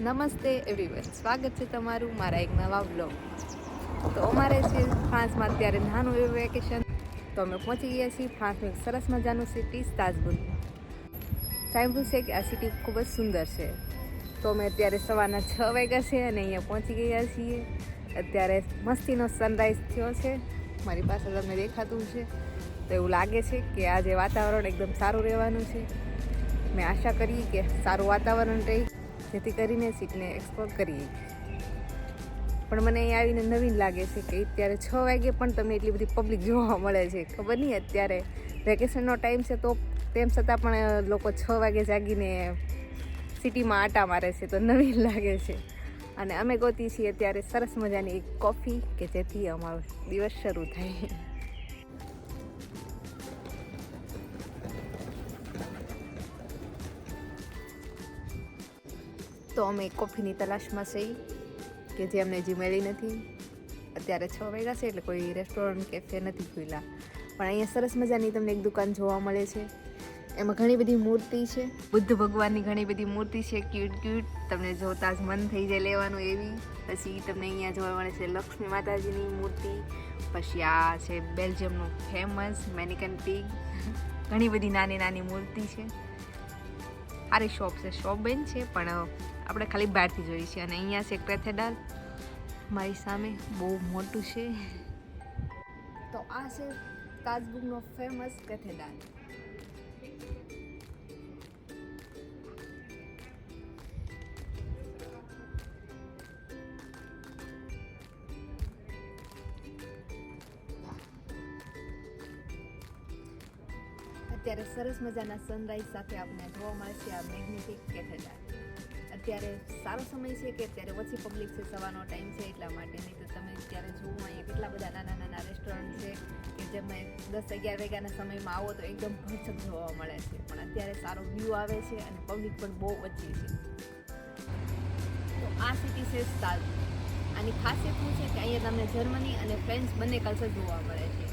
નમસ્તે એવરીવન સ્વાગત છે તમારું મારા એક નવા બ્લોગમાં તો અમારે છે ફ્રાન્સમાં અત્યારે નાનું એવું વેકેશન તો અમે પહોંચી ગયા છીએ ફ્રાન્સનું સરસ મજાનું સિટી સ્ટ્રાસબુર્ગ સાંભળ્યું છે કે આ સિટી ખૂબ જ સુંદર છે. તો અમે અત્યારે સવારના છ વાગ્યા છે અને અહીંયા પહોંચી ગયા છીએ. અત્યારે મસ્તીનો સનરાઈઝ થયો છે. મારી પાસે તમને દેખાતું છે. તો એવું લાગે છે કે આજે વાતાવરણ એકદમ સારું રહેવાનું છે. મેં આશા કરી કે સારું વાતાવરણ રહી. જેથી કરીને સીટને એક્સપ્લોર કરીએ. પણ મને અહીં આવીને નવીન લાગે છે કે અત્યારે છ વાગે પણ તમને એટલી બધી પબ્લિક જોવા મળે છે. ખબર નહીં અત્યારે વેકેશનનો ટાઈમ છે તો તેમ છતાં પણ લોકો છ વાગે જાગીને સિટીમાં આટા મારે છે તો નવીન લાગે છે. અને અમે ગોતી છીએ ત્યારે સરસ મજાની એક કોફી કે જેથી અમારો દિવસ શરૂ થાય. તો અમે કોફીની તલાશમાં છીએ કે જે અમને હજી મળી નથી. અત્યારે છ વાગ્યા છે એટલે કોઈ રેસ્ટોરન્ટ કેફે નથી ખુલ્યા પણ અહીંયા સરસ મજાની તમને એક દુકાન જોવા મળે છે. એમાં ઘણી બધી મૂર્તિ છે. બુદ્ધ ભગવાનની ઘણી બધી મૂર્તિ છે. ક્યુટ ક્યુટ તમને જોતા જ મન થઈ જાય લેવાનું એવી. પછી તમને અહીંયા જોવા મળે છે લક્ષ્મી માતાજીની મૂર્તિ. પછી આ છે બેલ્જિયમનું ફેમસ મેનિકન પીગ ઘણી બધી નાની નાની મૂર્તિ છે. સારી શોપ છે. શોપ બેન છે, પણ આપણે ખાલી બહારથી જોઈએ છીએ. અને અહીંયા છે કેથેડ્રલ મારી સામે બહુ મોટું છે. તો આ છે તાજબુગનો ફેમસ કેથેડાલ અત્યારે સરસ મજાના સનરાઈઝ સાથે આપણે જોવા મળે છે આ મેગ્નેટિક કેથેડ્રલ અત્યારે સારો સમય છે કે અત્યારે ઓછી પબ્લિક છે, સવારનો ટાઈમ છે એટલા માટે. નહીં તો તમે અત્યારે જુઓ અહીંયા કેટલા બધા નાના નાના રેસ્ટોરન્ટ છે કે જેમાં દસ અગિયાર વાગ્યાના સમયમાં આવો તો એકદમ ભરચક જોવા મળે છે. પણ અત્યારે સારો વ્યૂ આવે છે અને પબ્લિક પણ બહુ ઓછી છે. તો આ સિટી છે સ્ટાલ આની ખાસિયત શું છે કે અહીંયા તમને જર્મની અને ફ્રેન્ચ બંને કલ્ચર જોવા મળે છે.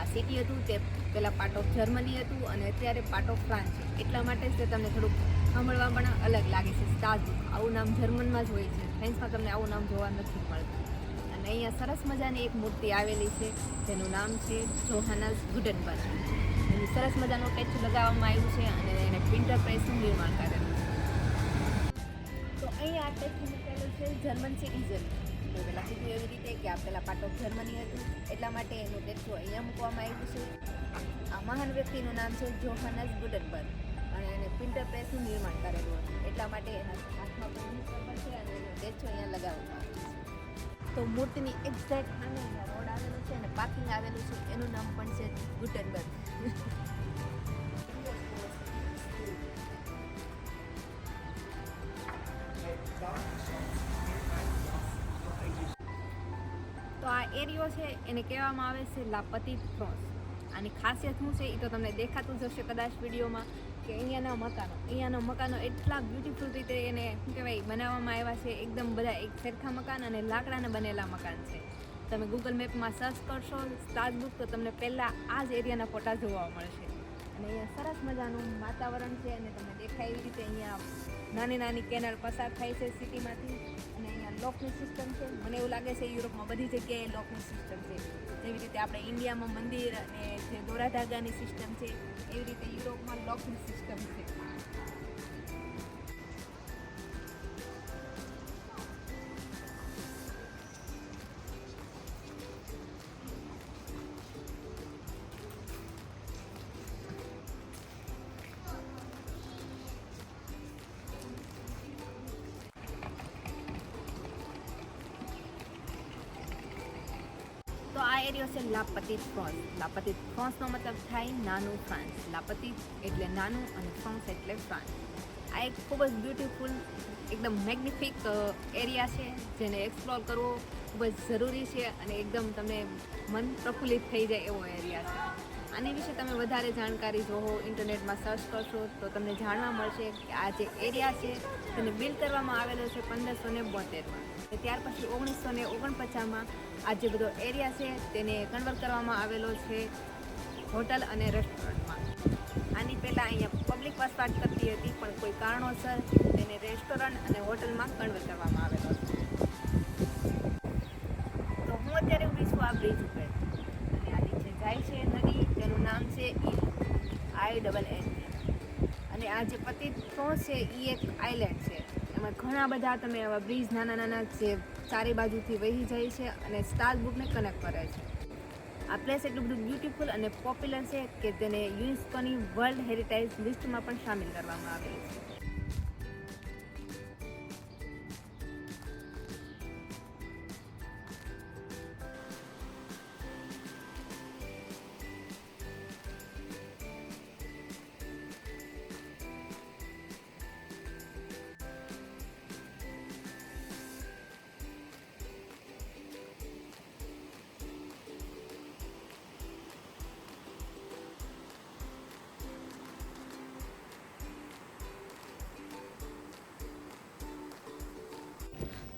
આ સિટી હતું તે પહેલાં પાર્ટ ઓફ જર્મની હતું અને અત્યારે પાર્ટ ઓફ ફ્રાન્સ છે. એટલા માટે જ તે તમને થોડુંક સાંભળવા પણ અલગ લાગે છે. સ્ટાઝ આવું નામ જર્મનમાં જ હોય છે. ફ્રેન્ચમાં તમને આવું નામ જોવા નથી મળતું. અને અહીંયા સરસ મજાની એક મૂર્તિ આવેલી છે. જેનું નામ છે જોહાનસ ગુડનબર્ગ એનું સરસ મજાનું ટેચ લગાવવામાં આવ્યું છે અને એને પ્રિન્ટર પ્રેસનું નિર્માણ કરેલું છે. તો અહીંયા આ ટેચ મૂકેલું છે જર્મન સિટીઝન તો પહેલાં કીધું એવી રીતે કે આ પહેલાં ઓફ જર્મની હતું, એટલા માટે એનું ટેચુ અહીંયા મૂકવામાં આવ્યું છે. આ મહાન વ્યક્તિનું નામ છે જોહાનસ ગુડનબર્ગ અને એને પ્રિન્ટર પ્રેસનું નિર્માણ કરેલું હતું, એટલા માટે એના હાથમાં પણ છે અને એનું ટેચો અહીંયા લગાવવામાં આવ્યું છે. તો મૂર્તિની એક્ઝેક્ટ સામે રોડ આવેલો છે અને પાર્કિંગ આવેલું છે, એનું નામ પણ છે ગુટનબર્ગ છે, એને કહેવામાં આવે છે લાપતિત ક્રોસ. આની ખાસિયત શું છે, એ તો તમને દેખાતું જ હશે કદાચ વિડીયોમાં, કે અહીંયાના મકાનો અહીંયાના મકાનો એટલા બ્યુટિફુલ રીતે એને, શું કહેવાય, બનાવવામાં આવ્યા છે. એકદમ બધા એક સરખા મકાન અને લાકડાના બનેલા મકાન છે. તમે ગૂગલ મેપમાં સર્ચ કરશો સ્ટાર્સબુક તો તમને પહેલાં આ જ એરિયાના ફોટા જોવા મળશે. અને અહીંયા સરસ મજાનું વાતાવરણ છે અને તમને દેખાય એવી રીતે અહીંયા નાની નાની કેનાલ પસાર થાય છે સિટીમાંથી. લોકની સિસ્ટમ છે. મને એવું લાગે છે યુરોપમાં બધી જગ્યાએ લોકની સિસ્ટમ છે. જેવી રીતે આપણે ઇન્ડિયામાં મંદિર અને જે દોરાધાગાની સિસ્ટમ છે, એવી રીતે યુરોપમાં લોકની સિસ્ટમ છે. એરિયો છે લાપતિત ફ્રાન્સ લાપતિત ફ્રાન્સનો મતલબ થાય નાનું ફ્રાન્સ લાપતિત એટલે નાનું અને ફ્રાન્સ એટલે ફ્રાન્સ આ એક ખૂબ જ બ્યુટીફુલ એકદમ મેગ્નિફિક એરિયા છે, જેને એક્સપ્લોર કરવો ખૂબ જ જરૂરી છે અને એકદમ તમે મન પ્રફુલ્લિત થઈ જાય એવો એરિયા છે. આની વિશે તમે વધારે જાણકારી જોવો, ઇન્ટરનેટમાં સર્ચ કરશો, તો તમને જાણવા મળશે કે આ જે એરિયા છે, તેને બિલ્ડ કરવામાં આવેલો છે પંદરસો ને બોતેરમાં. ત્યાર પછી ઓગણીસો ને ઓગણપચાસમાં આ જે બધો એરિયા છે તેને કન્વર્ટ કરવામાં આવેલો છે હોટલ અને રેસ્ટોરન્ટમાં આની પહેલાં અહીંયા પબ્લિક વસવાટ કરતી હતી, પણ કોઈ કારણોસર તેને રેસ્ટોરન્ટ અને હોટલમાં કન્વર્ટ કરવામાં આવેલો છે. તો હું અત્યારે ઊભી છું આ બ્રિજ ઉપર. અને આ નીચે જાય છે નદી તેનું નામ છે ઈ. આઈ ડબલ એન અને આ જે પતિત થ્રો છે એ એક આઇલેન્ડ છે. એમાં ઘણા બધા તમે આવા બ્રિજ નાના નાના જે ચારે બાજુથી વહી જાય છે અને સ્ટાર બુકને કનેક્ટ કરે છે. આ પ્લેસ એટલું બધું બ્યુટિફુલ અને પોપ્યુલર છે કે તેને યુનેસ્કોની વર્લ્ડ હેરિટેજ લિસ્ટમાં પણ સામેલ કરવામાં આવેલી છે.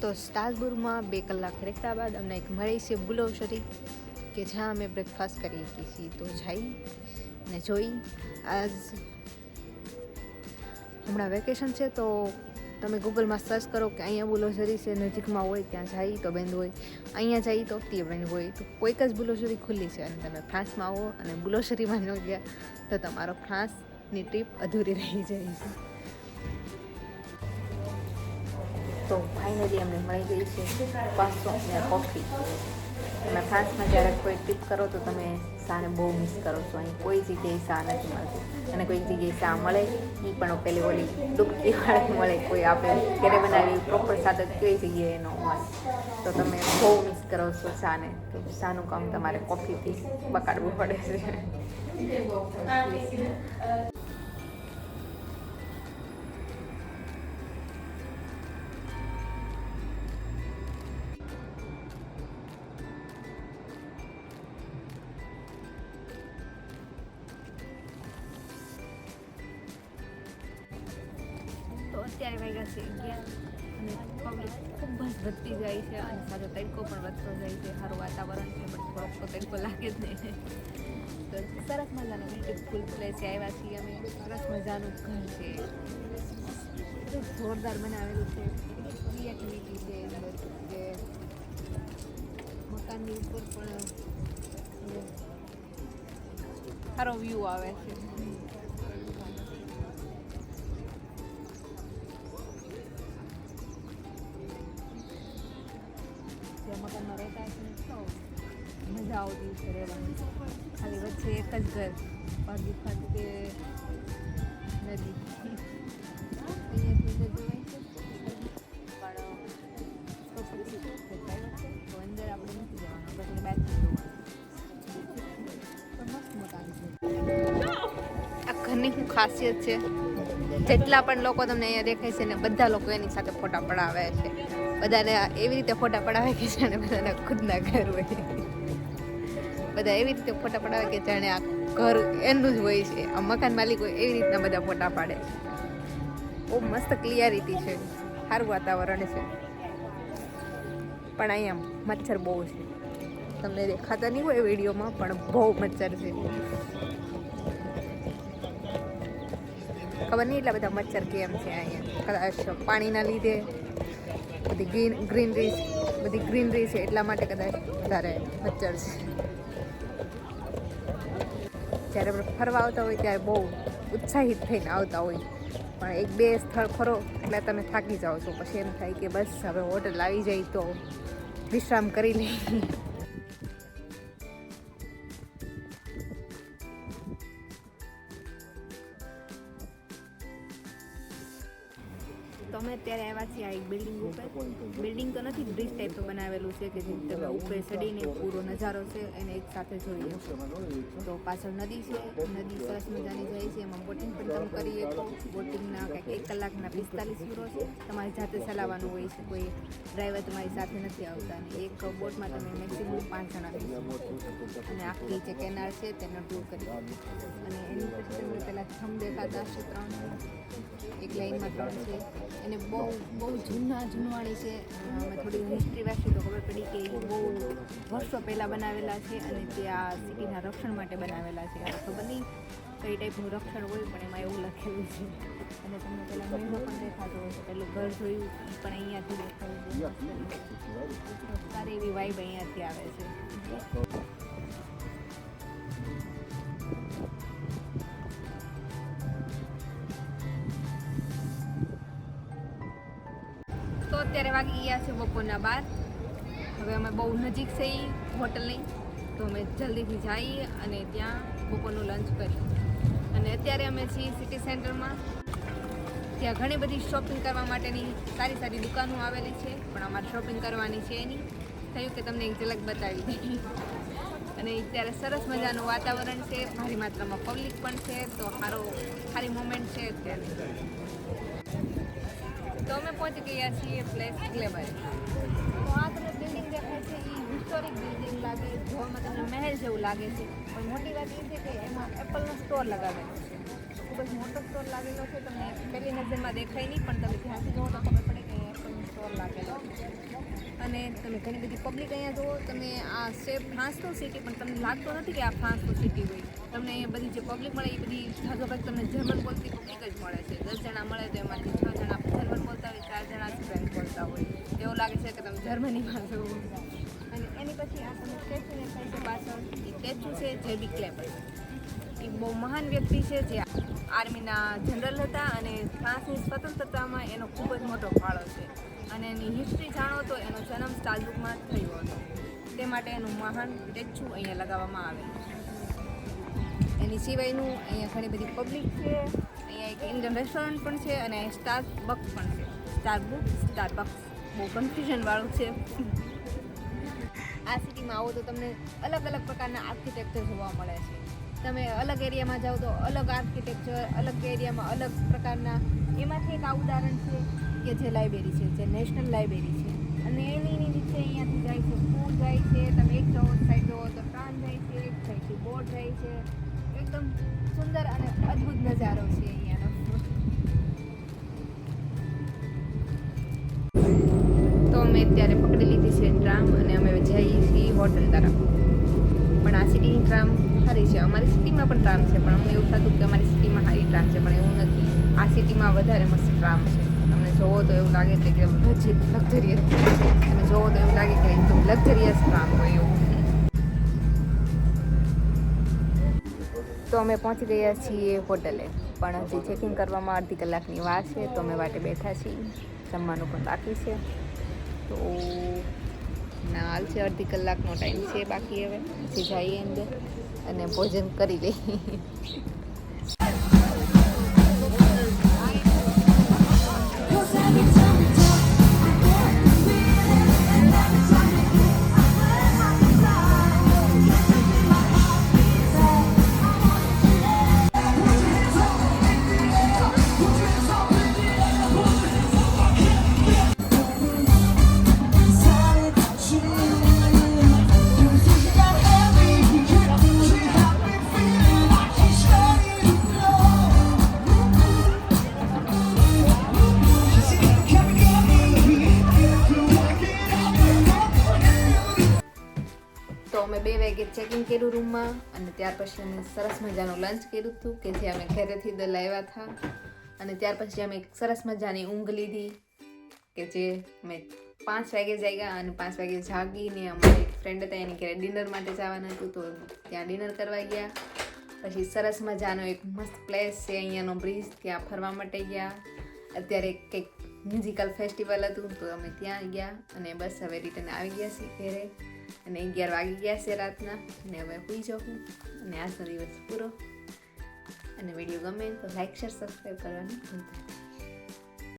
તો સ્ટાસબુરમાં બે કલાક રેખતા બાદ અમને એક મળી છે બુલોસરી કે જ્યાં અમે બ્રેકફાસ્ટ કરી છીએ. તો જઈ ને જોઈ. આજ હમણાં વેકેશન છે, તો તમે ગૂગલમાં સર્ચ કરો કે અહીંયા બુલોસરી છે, નજીકમાં હોય ત્યાં જાય તો બંધ હોય. અહીંયા જાય તો તે બંધ હોય. તો કોઈક જ બુલોસરી ખુલ્લી છે અને તમે ફ્રાન્સમાં આવો અને બુલોસરીમાં ન ગયા તો તમારો ફ્રાન્સની ટ્રીપ અધૂરી રહી જાય છે. તો ફાઇનલી અમને મળી ગઈ છે પાસો અને કોફી તમે ફ્રાન્સમાં જ્યારે કોઈ ટ્રીપ કરો તો તમે શાને બહુ મિસ કરો છો. અહીં કોઈ જગ્યાએ શા નથી મળતી. અને કોઈ જગ્યાએ શા મળે એ પણ પેલી ઓલી ડૂબકી વાળી મળે. કોઈ આપણે ઘરે બનાવી પ્રોપર સાથે કઈ જગ્યાએ ન મળે. તો તમે બહુ મિસ કરો છો શાને તો શાનું કામ તમારે કોફીથી બકાડવું પડે છે. અત્યારે વાગ્યા છે અગિયાર અને પબ્લિક ખૂબ જ વધતી જાય છે અને સાથે તડકો પણ વધતો જાય છે. સારું વાતાવરણ છે, પણ થોડોક તો તડકો લાગે જ નહીં. તો સરસ મજાનું બ્યુટીફુલ પ્લેસ આવ્યા છીએ અમે. સરસ મજાનું ઘર છે. જોરદાર બનાવેલું છે. ક્રિએટિવિટી છે કે મકાનની ઉપર પણ સારો વ્યૂ આવે છે. છે રહેવાનું. ખાલી વચ્ચે એક જ ઘર. ભાગી ખાલી તે નદી. અહીંયાથી જોવાય છે. તો છે અંદર આપણે નથી જવાનું. છે. આ ઘરની શું ખાસિયત છે? જેટલા પણ લોકો તમને અહીંયા દેખાય છે ને બધા લોકો એની સાથે ફોટા પડાવે છે. બધાને એવી રીતે ફોટા પડાવે કે જાણે બધાને ખુદના ઘર હોય. બધા એવી રીતે ફોટા પડાવે કે જાણે આ ઘર એનું જ હોય છે. આ મકાન માલિક હોય એવી રીતના બધા ફોટા પાડે બહુ મસ્ત ક્લિયરિટી છે. સારું વાતાવરણ છે. પણ અહીંયા મચ્છર બહુ છે. તમને દેખાતા નહીં હોય વિડીયોમાં, પણ બહુ મચ્છર છે. ખબર નહીં એટલા બધા મચ્છર કેમ છે અહીંયા. કદાચ પાણીના લીધે, બધી ગ્રીન ગ્રીનરી, બધી ગ્રીનરી છે એટલા માટે કદાચ વધારે મચ્છર છે. જ્યારે આપણે ફરવા આવતા હોય ત્યારે બહુ ઉત્સાહિત થઈને આવતા હોય. પણ એક બે સ્થળ ફરો, એટલે તમે થાકી જાઓ છો. પછી એમ થાય કે બસ હવે હોટલ આવી જાય તો વિશ્રામ કરી લઈએ તો અમે અત્યારે આવ્યા છીએ આ એક બિલ્ડિંગ ઉપર. ટાઈપનું બનાવેલું છે કે જે તમે ઉપર ચડીને પૂરો નજારો છે એને એક સાથે જોઈએ. તો પાછળ નદી છે, નદી સરસ મજાની જાય છે. એમાં બોટિંગ પણ તમે કરી શકો. બોટિંગના કંઈક એક કલાકના પિસ્તાલીસ યુરો છે. તમારી જાતે ચલાવવાનું હોય છે. કોઈ ડ્રાઈવર તમારી સાથે નથી આવતા. અને એક બોટમાં તમે મેક્સિમમ પાંચ જણા અને આખી જે કેનાલ છે તેનો ટૂર કરી અને એની પછી તમને પહેલાં થમ દેખાતા હશે ત્રણ. એક લાઈનમાં ત્રણ છે. એને બહુ બહુ જૂના જૂનવાણી છે. અમે થોડી વર્ષો પહેલાં બનાવેલા છે અને તે આ સિટીના રક્ષણ માટે બનાવેલા છે. હવે ખબર કઈ ટાઈપનું રક્ષણ હોય પણ એમાં એવું લખેલું છે. અને તમને પેલા મેળો પણ દેખાતો હશે. પેલું ઘર જોયું પણ અહીંયાથી દેખાયું છે. સારી એવી વાઇબ અહીંયાથી આવે છે. તો અત્યારે વાગી ગયા છે બપોરના બાર. હવે અમે બહુ નજીક છે એ હોટલની. તો અમે જલ્દીથી જઈએ અને ત્યાં બપોરનું લંચ કરીએ. અને અત્યારે અમે છીએ સિટી સેન્ટરમાં ત્યાં ઘણી બધી શોપિંગ કરવા માટેની સારી સારી દુકાનો આવેલી છે, પણ અમારે શોપિંગ કરવાની છે એની થયું કે તમને એક ઝલક બતાવી દઈએ. અને અત્યારે સરસ મજાનું વાતાવરણ છે, ભારી માત્રામાં પબ્લિક પણ છે, તો સારો સારી મોમેન્ટ છે અત્યારે. તો અમે પહોંચી ગયા છીએ પ્લેસ ગ્લેબર તો આ તમને બિલ્ડિંગ દેખાય છે એ હિસ્ટોરિક બિલ્ડિંગ લાગે, જોવામાં તમને મહેલ જેવું લાગે છે. પણ મોટી વાત એ છે કે એમાં એપલનો સ્ટોર લગાવેલો છે. ખૂબ જ મોટો સ્ટોર લાગેલો છે, તમને પહેલી નજરમાં દેખાય નહીં, પણ તમે ધ્યાનથી જુઓ તો ખબર પડે કે એપલનો સ્ટોર લાગેલો અને તમે ઘણી બધી પબ્લિક અહીંયા જુઓ, તમે આ શેપ ફ્રાન્સનું સિટી પણ તમને લાગતો નથી કે આ ફ્રાન્સનું સિટી હોય. તમને અહીંયા બધી જે પબ્લિક મળે, એ બધી ભાગોભાગ તમને જર્મન બોલતી પબ્લિક જ મળે છે. દસ જણા મળે તો એમાંથી છ જણા જર્મન બોલતા હોય, ચાર જણા સ્પેનિશ બોલતા હોય. એવું લાગે છે કે તમે જર્મનીમાં છો. અને એની પછી આ તમે સ્ટેચ્યુને છે પાછળ, એ સ્ટેચ્યુ છે, જે બી ક્લેપર એ બહુ મહાન વ્યક્તિ છે, જે આર્મીના જનરલ હતા અને ફ્રાન્સની સ્વતંત્રતામાં એનો ખૂબ જ મોટો ફાળો છે. અને એની હિસ્ટ્રી જાણો તો એનો જન્મ સ્ટાલબુકમાં થયો હતો. તે માટે એનું મહાન ટેચ્છું અહીંયા લગાવવામાં આવેલું એની સિવાયનું અહીંયા ઘણી બધી પબ્લિક છે. અહીંયા એક ઇન્ડિયન રેસ્ટોરન્ટ પણ છે અને સ્ટાર બક્સ પણ છે. સ્ટાર બુક સ્ટાર બક્સ બહુ કન્ફ્યુઝનવાળું છે. આ સિટીમાં આવો તો તમને અલગ અલગ પ્રકારના આર્કિટેક્ચર જોવા મળે છે. તમે અલગ એરિયામાં જાઓ તો અલગ આર્કિટેક્ચર અલગ એરિયામાં અલગ પ્રકારના, એમાંથી એક આ ઉદાહરણ છે. કે જે લાઇબ્રેરી છે, જે નેશનલ લાઇબ્રેરી છે. અને એની નીચે અહીંયાથી જાય છે સ્કૂલ જાય છે, તમે એક જાઓ સાઈડ જુઓ તો ટ્રાન જાય છે, એક સાઈડથી બોટ જાય છે. એકદમ સુંદર અને અદ્ભુત નજારો છે અહીંયાનો. તો અમે અત્યારે પકડી લીધી છે ટ્રામ અને અમે જઈએ છીએ હોટલ તરફ. પણ આ સિટીની ટ્રામ સારી છે. અમારી સિટીમાં પણ ટ્રામ છે, પણ અમને એવું થતું કે અમારી સિટીમાં સારી ટ્રામ છે, પણ એવું નથી. આ સિટીમાં વધારે મસ્ત ટ્રામ છે. જોવો તો એવું લાગે કે એકદમ લક્ઝરિયસ તમે જોવો તો એવું લાગે કે એકદમ લક્ઝરિયસ કામ હોય એવું. તો અમે પહોંચી ગયા છીએ હોટલે. પણ હજી ચેકિંગ કરવામાં અડધી કલાકની વાર છે, તો અમે વાટે બેઠા છીએ. જમવાનું પણ બાકી છે. તો ના, હાલ છે અડધી કલાકનો ટાઈમ છે બાકી હવે. પછી જઈએ અંદર અને ભોજન કરી લઈએ. કર્યું રૂમમાં અને ત્યાર પછી અમે સરસ મજાનું લંચ કર્યું હતું કે જે અમે ઘરેથી દ લાવ્યા હતા. અને ત્યાર પછી અમે એક સરસ મજાની ઊંઘ લીધી કે જે અમે પાંચ વાગે જાગ્યા અને પાંચ વાગે જાગીને અમારી એક ફ્રેન્ડ હતા, એની ઘરે ડિનર માટે જવાનું હતું તો ત્યાં ડિનર કરવા ગયા. પછી સરસ મજાનો એક મસ્ત પ્લેસ છે, અહીંયાનો બ્રિજ ત્યાં ફરવા માટે ગયા. અત્યારે કંઈક મ્યુઝિકલ ફેસ્ટિવલ હતું તો અમે ત્યાં ગયા અને બસ હવે રિટર્ન આવી ગયા છીએ ઘરે. અને અગિયાર વાગી ગયા છે રાતના અને હવે સુઈ જાઉં અને આજનો દિવસ પૂરો અને વીડિયો ગમે તો લાઈક શેર સબસ્ક્રાઈબ કરવાનું ભૂલતા.